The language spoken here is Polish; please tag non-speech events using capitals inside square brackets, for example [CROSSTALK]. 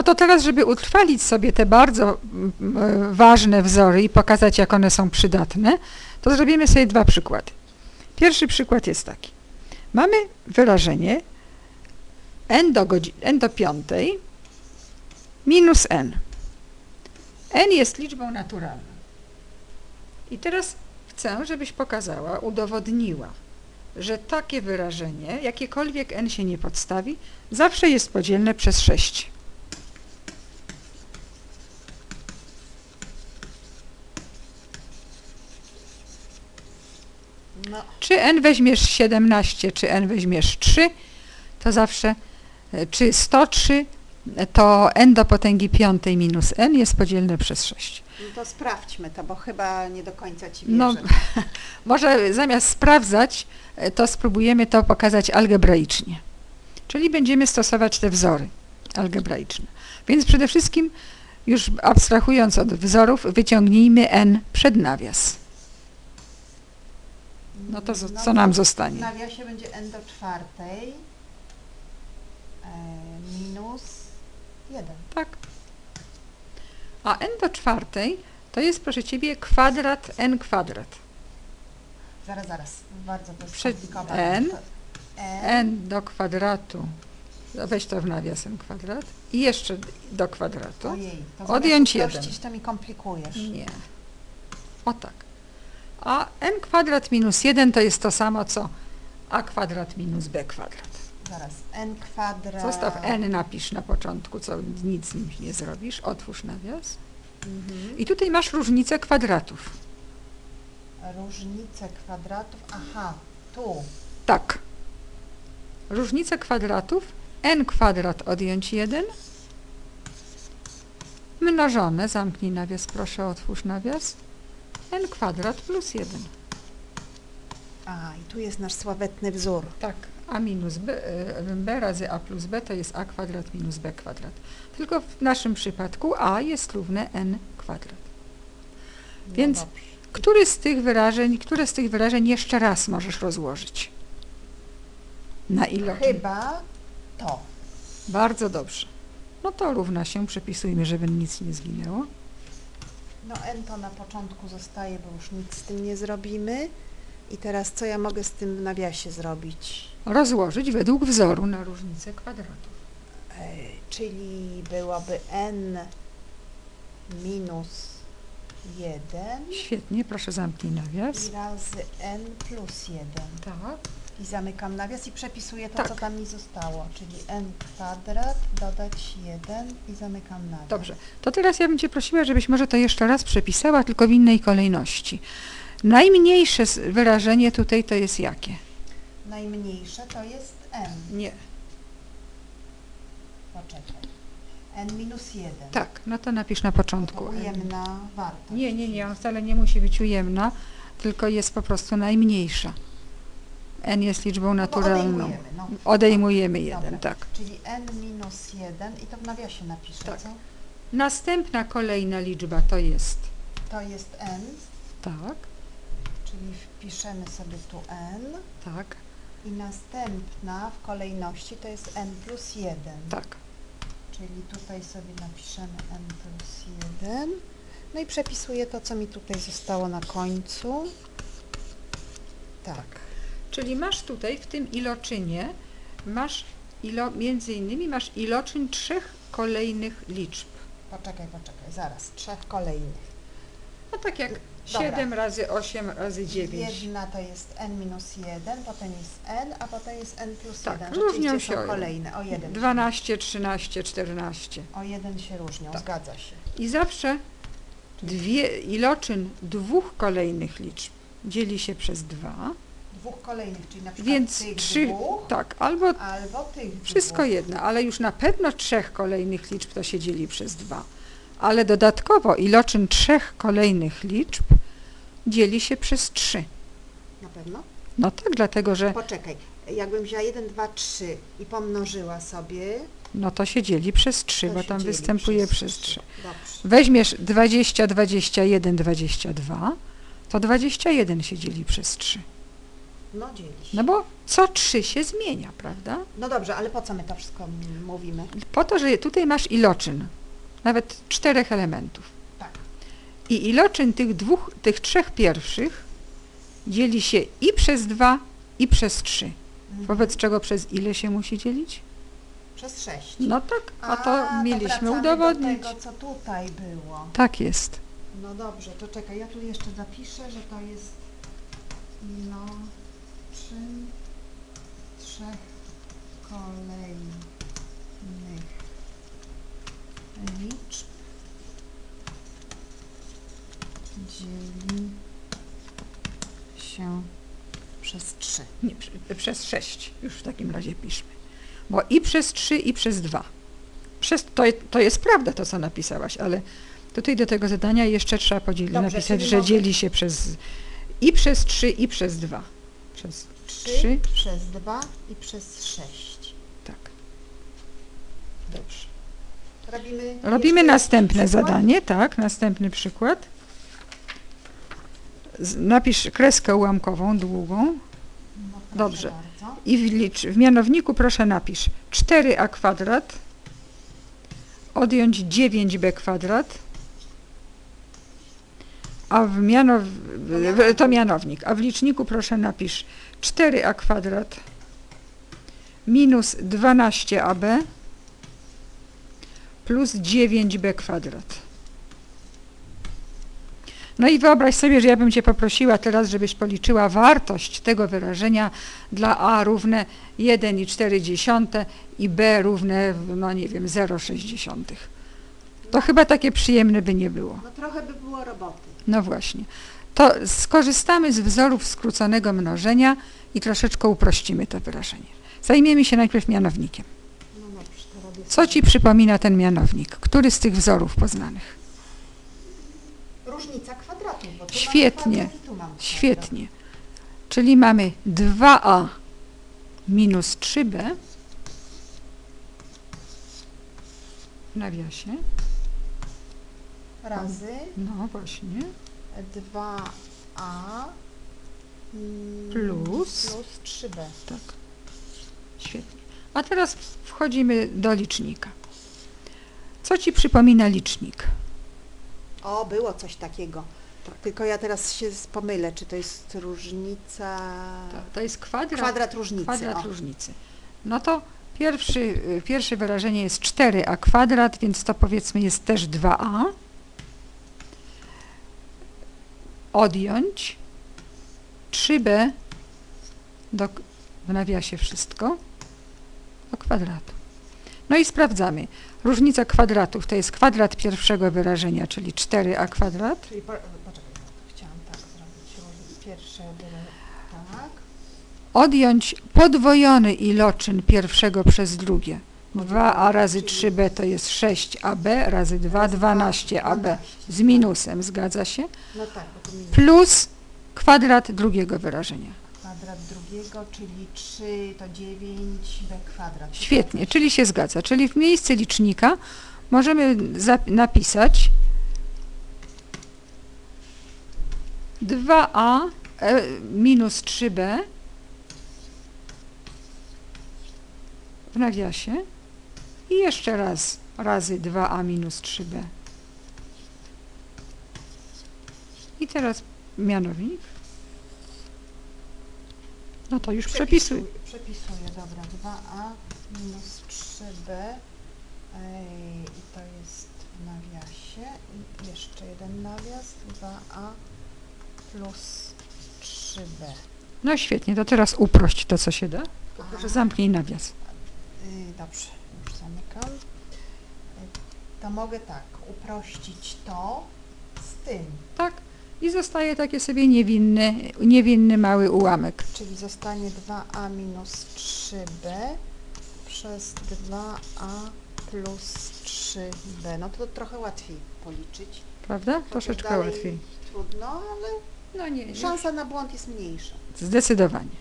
No to teraz, żeby utrwalić sobie te bardzo mm, e, ważne wzory i pokazać, jak one są przydatne, to zrobimy sobie dwa przykłady. Pierwszy przykład jest taki. Mamy wyrażenie n do, godzi- n do piątej minus n. n jest liczbą naturalną. I teraz chcę, żebyś pokazała, udowodniła, że takie wyrażenie, jakiekolwiek n się nie podstawi, zawsze jest podzielne przez 6. No, Czy n weźmiesz 17, czy n weźmiesz 3, to zawsze, e, czy 103, e, to n do potęgi piątej minus n jest podzielne przez 6. no to sprawdźmy to, bo chyba nie do końca ci No, wierzę. [LAUGHS] może zamiast sprawdzać, e, to spróbujemy to pokazać algebraicznie. Czyli będziemy stosować te wzory algebraiczne. Więc przede wszystkim, już abstrahując od wzorów, wyciągnijmy n przed nawias. No to co nam W zostanie? nawiasie będzie n do czwartej e, minus 1. Tak. A n do czwartej to jest, proszę Ciebie, kwadrat n kwadrat. Zaraz, zaraz. Bardzo to Prze- n? N, do kwadratu, no weź to w nawias n kwadrat i jeszcze do kwadratu. Ojej, to Odjąć jeden. to mi komplikujesz. Nie. O tak. A n kwadrat minus 1 to jest to samo co a kwadrat minus b kwadrat. Zaraz. n kwadrat. Zostaw n, napisz na początku, co nic z nim nie zrobisz, otwórz nawias. Mhm. I tutaj masz różnicę kwadratów. Różnice kwadratów. Aha, tu. Tak. Różnicę kwadratów n kwadrat odjąć 1 mnożone, zamknij nawias, proszę otwórz nawias, n kwadrat plus 1. A, i tu jest nasz sławetny wzór. Tak, a minus b, e, b razy a plus b to jest a kwadrat minus b kwadrat. Tylko w naszym przypadku a jest równe n kwadrat. No Więc- dobrze. Który z tych wyrażeń, które z tych wyrażeń jeszcze raz możesz rozłożyć? Na ile? Chyba to. Bardzo dobrze. No to równa się, przepisujmy, żeby nic nie zginęło. No n to na początku zostaje, bo już nic z tym nie zrobimy. I teraz co ja mogę z tym w nawiasie zrobić? Rozłożyć według wzoru na różnicę kwadratów. E, czyli byłoby n minus 1 Świetnie, proszę zamknij nawias. i razy n plus 1. Tak. I zamykam nawias i przepisuję to, Tak. co tam mi zostało, czyli n kwadrat dodać 1 i zamykam nawias. Dobrze. To teraz ja bym Cię prosiła, żebyś może to jeszcze raz przepisała, tylko w innej kolejności. Najmniejsze s- wyrażenie tutaj to jest jakie? Najmniejsze to jest n. Nie. Poczekaj. n minus 1. Tak, no to napisz na początku. ujemna wartość. Nie, nie, nie, on wcale nie musi być ujemna, tylko jest po prostu najmniejsza. N jest liczbą No naturalną. odejmujemy, no. Odejmujemy jeden, Dobra. tak. Czyli n minus 1 i to w nawiasie napiszę, Tak. co? Następna kolejna liczba to jest, To jest n, tak, czyli wpiszemy sobie tu n tak, i następna w kolejności to jest n plus 1. tak. Czyli tutaj sobie napiszemy n plus 1. No i przepisuję to, co mi tutaj zostało na końcu. Tak. Czyli masz tutaj w tym iloczynie, masz ilo, między innymi masz iloczyn trzech kolejnych liczb. Poczekaj, poczekaj, zaraz. Trzech kolejnych. No tak jak Dobra. 7 razy 8 razy 9. Jedna to jest n minus 1, potem jest n, a potem jest n plus Tak, 1. różnią się są kolejne. O jeden. 12, 13, 14. O jeden się różnią, Tak. zgadza się. I zawsze dwie, iloczyn dwóch kolejnych liczb dzieli się przez 2, Dwóch kolejnych, czyli na przykład więc tych trzy, dwóch tak, albo albo tych wszystko dwóch. jedno, ale już na pewno trzech kolejnych liczb to się dzieli przez 2. Ale dodatkowo iloczyn trzech kolejnych liczb dzieli się przez 3. Na pewno? No tak, dlatego że Poczekaj, jakbym wzięła 1, 2, 3 i pomnożyła sobie, no to się dzieli przez 3, to bo tam występuje przez przez 3. Dobrze. Weźmiesz 20, 21, 22, to 21 się dzieli przez 3. No dzieli się. No bo co 3 się zmienia, prawda? No dobrze, ale po co my to wszystko mówimy? Po to, że tutaj masz iloczyn, nawet czterech elementów. Tak. I iloczyn tych dwóch, tych trzech pierwszych dzieli się i przez 2, i przez 3. Mhm. Wobec czego przez ile się musi dzielić? Przez sześć. No tak, a to mieliśmy wracamy udowodnić. do tego, co tutaj było. Tak jest. No dobrze, to czekaj, ja tu jeszcze zapiszę, że to jest no trzech kolejnych liczb dzieli się przez trzy. Nie, przy- przez 6 już w takim razie piszmy. Bo i przez 3, i przez 2. Przez, to, to jest prawda to, co napisałaś, ale tutaj do tego zadania jeszcze trzeba podzielić, napisać, że mogę- dzieli się przez i przez 3, i przez 2. Przez Trzy, Trzy. przez dwa i przez sześć. tak. Dobrze. Robimy, Robimy następne przykład? zadanie, tak, następny przykład. Napisz kreskę ułamkową, długą No, Dobrze. Bardzo. i w, licz, w mianowniku proszę napisz 4a kwadrat, odjąć 9b kwadrat, a w mianow, w, to mianownik, a w liczniku proszę napisz 4a kwadrat minus 12ab plus 9b kwadrat. No i wyobraź sobie, że ja bym Cię poprosiła teraz, żebyś policzyła wartość tego wyrażenia dla a równe 1,4 i b równe, no nie wiem, 0,6. To chyba takie przyjemne by nie było. No trochę by było roboty. No właśnie. To skorzystamy z wzorów skróconego mnożenia i troszeczkę uprościmy to wyrażenie. Zajmiemy się najpierw mianownikiem. No Co. Ci przypomina ten mianownik? Który z tych wzorów poznanych? Różnica tu Świetnie. kwadrat. Świetnie. Czyli mamy 2a minus 3b w nawiasie. Razy No właśnie. 2a mm, Plus. plus 3b. Tak. Świetnie. A teraz wchodzimy do licznika. Co ci przypomina licznik? O, było coś takiego. Tak. Tylko ja teraz się pomylę, czy to jest różnica... To jest kwadrat, Kwadrat różnicy. kwadrat o. różnicy. No to pierwszy, y, pierwsze wyrażenie jest 4a kwadrat, więc to powiedzmy jest też 2a. Odjąć 3b do, w nawiasie wszystko do kwadratu. No i sprawdzamy. Różnica kwadratów to jest kwadrat pierwszego wyrażenia, czyli 4a kwadrat. Czyli po, poczekaj, chciałam tak zrobić. Pierwsze tak. odjąć podwojony iloczyn pierwszego przez drugie. 2a razy 3b to jest 6ab razy 2, 12ab z minusem, zgadza się? No tak, bo to minus Plus kwadrat drugiego wyrażenia. kwadrat drugiego, czyli 3 to 9b kwadrat. Świetnie, czyli się zgadza. Czyli w miejsce licznika możemy napisać 2a e, minus 3b w nawiasie i jeszcze raz razy 2a minus 3b. I teraz mianownik. No to już przepisuj. Przepisuję, dobra. 2a minus 3b ej, i to jest w nawiasie. I jeszcze jeden nawias. 2a plus 3b. No świetnie, to teraz uprość to, co się da. Proszę zamknij nawias. Y, Dobrze, To mogę tak, uprościć to z tym, Tak. I zostaje takie sobie niewinny, niewinny mały ułamek. czyli zostanie 2a minus 3b przez 2a plus 3b. No to trochę łatwiej policzyć. Prawda? Chociaż Troszeczkę łatwiej. Trudno, ale No nie, szansa na błąd jest mniejsza. Zdecydowanie.